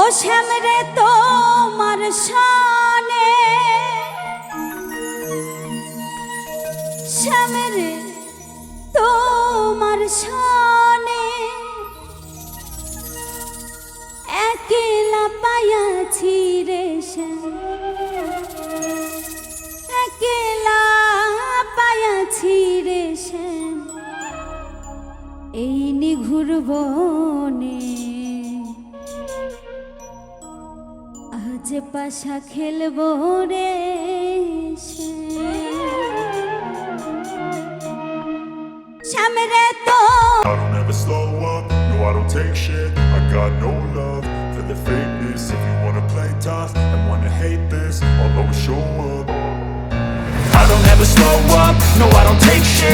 ও শ্যামরে তোমার শানে। শ্যামরে তোমার শানে। একেলা পায়াছি রে শ্যাম। একেলা পায়াছি রে শ্যাম। এই নিঘুর আজ পাশা খেলব রে শ্যামরে তো I don't ever slow up, no I don't take shit I got no love for the fakeness If you wanna play tough and wanna hate this I'll always show up I don't ever slow up, no I don't take shit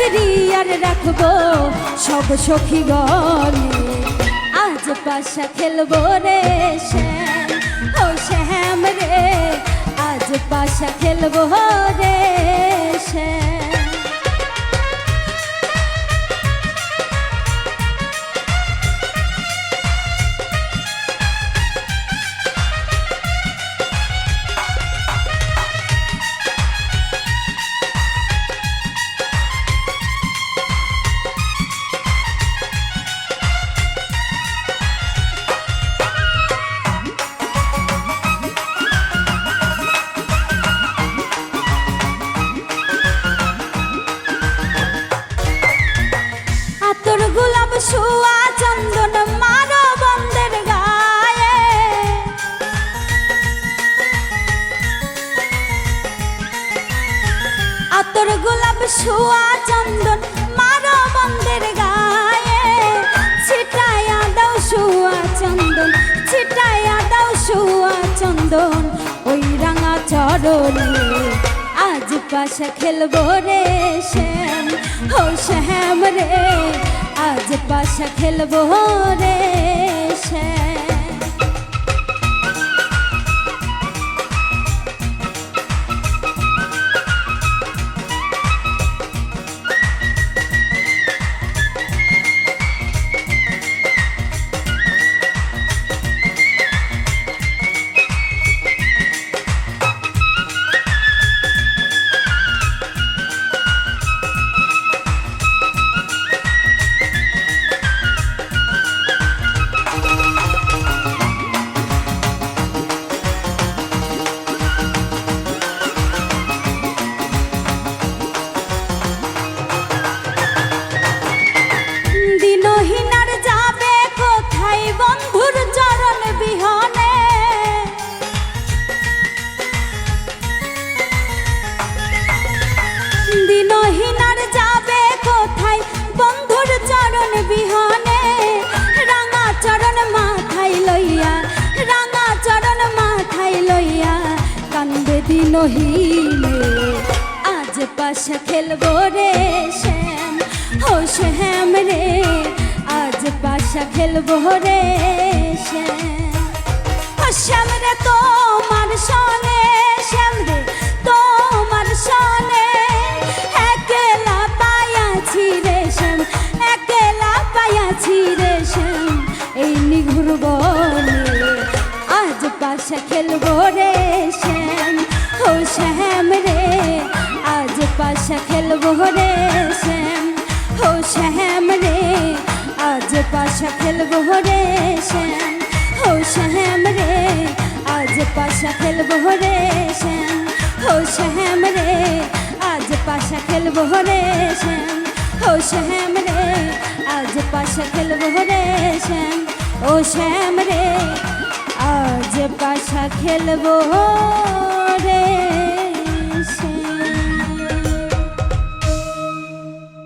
ঘিরিয়ার রাখব সব সখী গণে আজ পাশা খেলব রে শ্যাম। ও শ্যাম রে, আজ পাশা খেলব রে শ্যাম। আতর গোলাপ শোয়া চন্দন মারো বন্দের গায়ে। ছিটায়া দাও শোয়া চন্দন ছিটায়া দাও শোয়া চন্দন। ওই রাঙা চরণে আজ পাশা খেলব রে শ্যাম, ও শ্যাম রে। আজ পাশা খেলব রে শ্যাম। দিনহীনার যাবে কোথায়? বন্ধুর চরণ বিহনে, রাঙা চরণ মাথায় লইয়া, রাঙা চরণ মাথায় লইয়া কান্দে দিনহীনে আজ পাশা খেলব রে শ্যাম ও শ্যাম রে। আজ পাশা খেলব রে বনে আজ পাশা খেলব রে শ্যাম। ও শ্যাম রে, আজ পাশা খেলব রে শ্যাম। ও শ্যাম রে, আজ পাশা খেলব রে শ্যাম। ও শ্যাম রে, আজ পাশা খেলব রে শ্যাম। ও শ্যাম রে, আজ পাশা খেলব রে শ্যাম। ও শ্যাম রে, আজ পাশা খেলব রে শ্যাম। ও শ্যাম রে আজ পাশা খেলব রে।